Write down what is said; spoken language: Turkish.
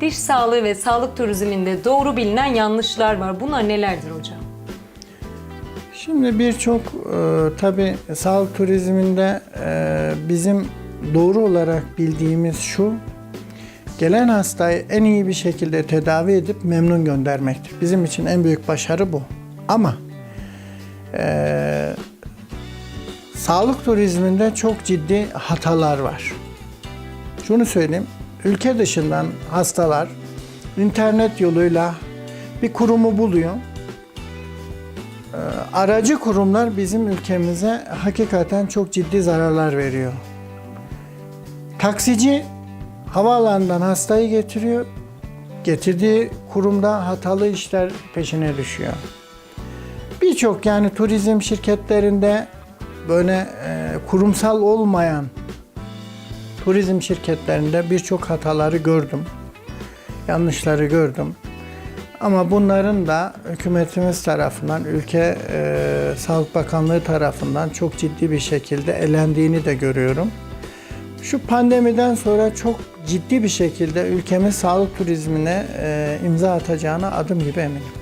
diş sağlığı ve sağlık turizminde doğru bilinen yanlışlar var. Bunlar nelerdir hocam? Şimdi birçok e, tabi sağlık turizminde e, bizim doğru olarak bildiğimiz şu, gelen hastayı en iyi bir şekilde tedavi edip memnun göndermektir. Bizim için en büyük başarı bu. Ama e, sağlık turizminde çok ciddi hatalar var. Şunu söyleyeyim, ülke dışından hastalar internet yoluyla bir kurumu buluyor aracı kurumlar bizim ülkemize hakikaten çok ciddi zararlar veriyor. Taksici havaalanından hastayı getiriyor. Getirdiği kurumda hatalı işler peşine düşüyor. Birçok yani turizm şirketlerinde böyle e, kurumsal olmayan turizm şirketlerinde birçok hataları gördüm. Yanlışları gördüm. Ama bunların da hükümetimiz tarafından, ülke e, Sağlık Bakanlığı tarafından çok ciddi bir şekilde elendiğini de görüyorum. Şu pandemiden sonra çok ciddi bir şekilde ülkemiz sağlık turizmine e, imza atacağına adım gibi eminim.